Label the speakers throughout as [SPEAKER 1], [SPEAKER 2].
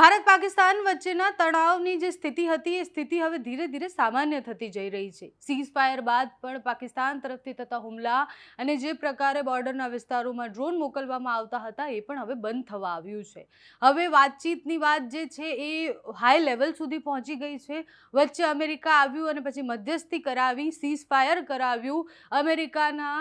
[SPEAKER 1] ભારત પાકિસ્તાન વચ્ચેના તણાવની જે સ્થિતિ હતી, એ સ્થિતિ હવે ધીરે ધીરે સામાન્ય થતી જઈ રહી છે. સીઝ ફાયર બાદ પણ પાકિસ્તાન તરફથી થતા હુમલા અને જે પ્રકારે બોર્ડરના વિસ્તારોમાં ડ્રોન મોકલવામાં આવતા હતા, એ પણ હવે બંધ થવા આવ્યું છે. હવે વાતચીતની વાત જે છે, એ હાઈ લેવલ સુધી પહોંચી ગઈ છે. વચ્ચે અમેરિકા આવ્યું અને પછી મધ્યસ્થી કરાવી સીઝ ફાયર કરાવ્યું. અમેરિકાના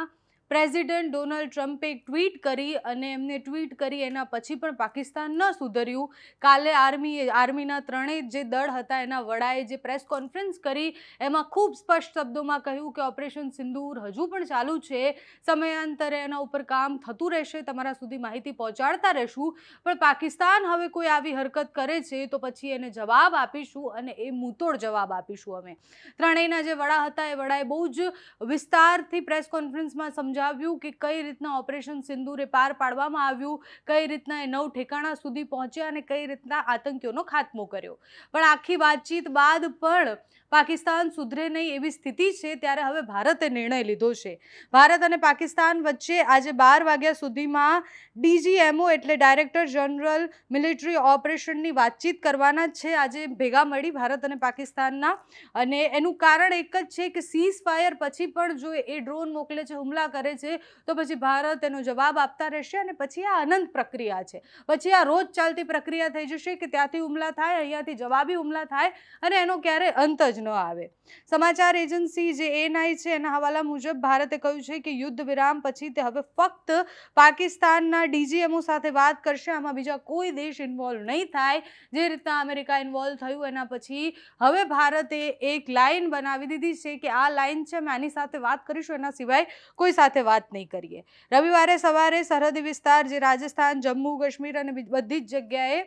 [SPEAKER 1] પ્રેસિડેન્ટ ડોનાલ્ડ ટ્રમ્પે ટ્વીટ કરી અને એમને ટ્વીટ કરી એના પછી પણ પાકિસ્તાન ન સુધર્યું. કાલે આર્મી આર્મીના ત્રણેય જે દળ હતા, એના વડાએ જે પ્રેસ કોન્ફરન્સ કરી, એમાં ખૂબ સ્પષ્ટ શબ્દોમાં કહ્યું કે ઓપરેશન સિંદૂર હજુ પણ ચાલુ છે. સમયાંતરે એના ઉપર કામ થતું રહેશે, તમારા સુધી માહિતી પહોંચાડતા રહેશું. પણ પાકિસ્તાન હવે કોઈ આવી હરકત કરે છે તો પછી એને જવાબ આપીશું અને એ મૂતોડ જવાબ આપીશું અમે. ત્રણેયના જે વડા હતા, એ વડાએ બહુ જ વિસ્તારથી પ્રેસ કોન્ફરન્સમાં સમજાવ્યું કે કઈ રીતના ઓપરેશન સિંદૂર પાર પાડવામાં આવ્યું, કઈ રીતના એ નવ ઠેકાણા સુધી પહોંચ્યા અને કઈ રીતના આતંકીઓનો ખાત્મો કર્યો. પણ આખી વાતચીત બાદ પણ પાકિસ્તાન સુધરે નહીં એવી સ્થિતિ છે, ત્યારે હવે ભારતે નિર્ણય લીધો છે. ભારત અને પાકિસ્તાન વચ્ચે આજે બાર વાગ્યા સુધીમાં ડીજીએમઓ એટલે ડાયરેક્ટર જનરલ મિલિટરી ઓપરેશનની વાતચીત કરવાના જ છે. આજે ભેગા મળી ભારત અને પાકિસ્તાનના અને એનું કારણ એક જ છે કે સીઝ ફાયર પછી પણ જો એ ડ્રોન મોકલે છે, હુમલા કરે છે, તો પછી ભારત એનો જવાબ આપતા રહેશે અને પછી આ અનંત પ્રક્રિયા છે. પછી આ રોજ ચાલતી પ્રક્રિયા થઈ જશે કે ત્યાંથી હુમલા થાય, અહીંયાથી જવાબી હુમલા થાય અને એનો ક્યારે અંત જ ન આવે. સમાચાર એજન્સી જે એનઆઈ છે, એના હવાલા મુજબ ભારતે કહ્યું છે કે યુદ્ધ વિરામ પછી તે હવે ફક્ત પાકિસ્તાનના ડીજીએમઓ સાથે વાત કરશે, આમાં બીજા કોઈ દેશ ઇન્વોલ્વ નહીં થાય. જે રીતના અમેરિકા ઇન્વોલ્વ થયું, એના પછી હવે ભારતે એક લાઇન બનાવી દીધી છે કે આ લાઇન છે, અમે આની સાથે વાત કરીશું, એના સિવાય કોઈ સાથે વાત નહીં કરીએ. રવિવારે સવારે સરહદી વિસ્તાર જે રાજસ્થાન, જમ્મુ, કાશ્મીર અને બધી જ જગ્યાએ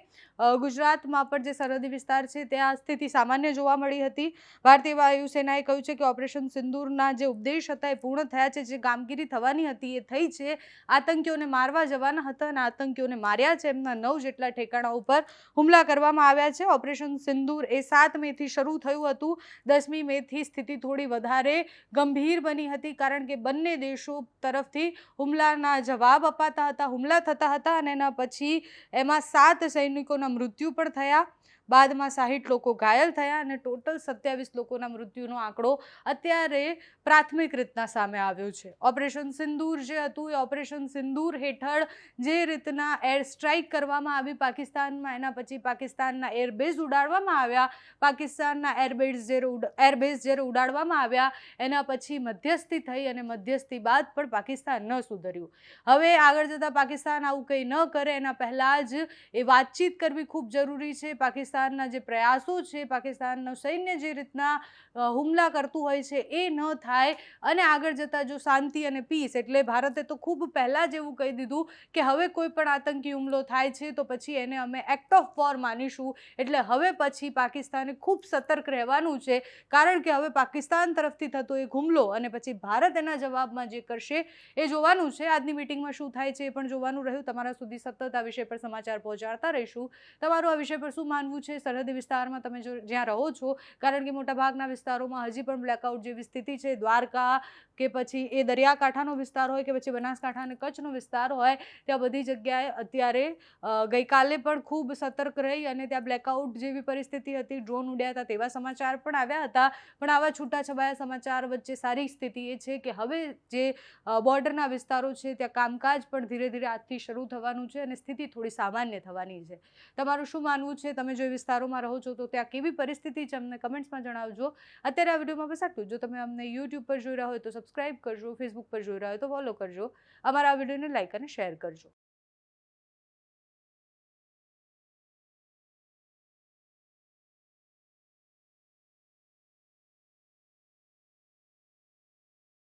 [SPEAKER 1] ગુજરાતમાં પણ જે સરહદી વિસ્તાર છે ત્યાં સ્થિતિ સામાન્ય જોવા મળી હતી. ભારતીય વાયુસેનાએ કહ્યું છે કે ઓપરેશન સિંદૂરના જે ઉપદેશ હતા એ પૂર્ણ થયા છે. જે કામગીરી થવાની હતી એ થઈ છે. આતંકીઓને મારવા જવાના હતા અને આતંકીઓને માર્યા છે. એમના નવ જેટલા ઠેકાણા ઉપર હુમલા કરવામાં આવ્યા છે. ઓપરેશન સિંદૂર એ સાત મેથી શરૂ થયું હતું. દસમી મેથી સ્થિતિ થોડી વધારે ગંભીર બની હતી કારણ કે બંને દેશો તરફથી હુમલાના જવાબ અપાતા હતા. હુમલા થતા હતા અને એના પછી એમાં સાત સૈનિકોના મૃત્યુ પણ થયા. બાદમાં સાહીઠ લોકો ઘાયલ થયા અને ટોટલ સત્યાવીસ લોકોના મૃત્યુનો આંકડો અત્યારે પ્રાથમિક રીતના સામે આવ્યો છે. ઓપરેશન સિંદૂર જે હતું એ ઓપરેશન સિંદૂર હેઠળ જે રીતના એર સ્ટ્રાઇક કરવામાં આવી પાકિસ્તાનમાં, એના પછી પાકિસ્તાનના એરબેઝ ઉડાડવામાં આવ્યા, પાકિસ્તાનના એરબેઝ ઉડ, એરબેઝ જ્યારે ઉડાડવામાં આવ્યા, એના પછી મધ્યસ્થી થઈ અને મધ્યસ્થી બાદ પણ પાકિસ્તાન ન સુધર્યું. હવે આગળ જતાં પાકિસ્તાન આવું કંઈ ન કરે એના પહેલાં જ એ વાતચીત કરવી ખૂબ જરૂરી છે. પાકિસ્તાનના જે પ્રયાસો છે, પાકિસ્તાનનું સૈન્ય જે રીતના હુમલા કરતું હોય છે, એ ન થાય. અને આગળ જતાં જો શાંતિ અને પીસ એટલે ભારતે તો ખૂબ પહેલાં એવું કહી દીધું કે હવે કોઈ પણ આતંકી હુમલો થાય છે, તો પછી એને અમે એક્ટ ઓફ વોર માનીશું. એટલે હવે પછી પાકિસ્તાને ખૂબ સતર્ક રહેવાનું છે. કારણ કે હવે પાકિસ્તાન તરફથી થતો એક હુમલો અને પછી ભારત એના જવાબમાં જે કરશે, એ જોવાનું છે. આજની મિટિંગમાં શું થાય છે એ પણ જોવાનું રહ્યું. તમારા સુધી સતત આ વિષય પર સમાચાર પહોંચાડતા રહીશું. તમારું આ વિષય પર શું માનવું છે સરહદી વિસ્તારમાં તમે જો જ્યાં રહો છો, કારણ કે મોટાભાગના વિસ્તારોમાં હજી પણ બ્લેકઆઉટ જેવી સ્થિતિ છે. દ્વારકા કે પછી એ દરિયાકાંઠાનો વિસ્તાર હોય કે પછી બનાસકાંઠા અને કચ્છનો વિસ્તાર હોય, ત્યાં બધી જગ્યાએ અત્યારે ગઈકાલે પણ ખૂબ સતર્ક રહી અને ત્યાં બ્લેકઆઉટ જેવી પરિસ્થિતિ હતી. ડ્રોન ઉડ્યા હતા તેવા સમાચાર પણ આવ્યા હતા. પણ આવા છૂટાછવાયા સમાચાર વચ્ચે સારી સ્થિતિ એ છે કે હવે જે બોર્ડરના વિસ્તારો છે, ત્યાં કામકાજ પણ ધીરે ધીરે આજથી શરૂ થવાનું છે અને સ્થિતિ થોડી સામાન્ય થવાની છે. તમારું શું માનવું છે? તમે જો એ વિસ્તારોમાં રહો છો, તો ત્યાં કેવી પરિસ્થિતિ છે, અમને કમેન્ટ્સમાં જણાવજો અત્યારે આ વિડીયોમાં બસ આટલું જ. તમે અમને યુટ્યુબ પર જોઈ રહ્યા હોય તો સબસ્ક્રાઇબ કરજો, ફેસબુક પર જોઈ રહ્યા હોય તો ફોલો કરજો અમારા આ વિડીયોને લાઇક અને શેર કરજો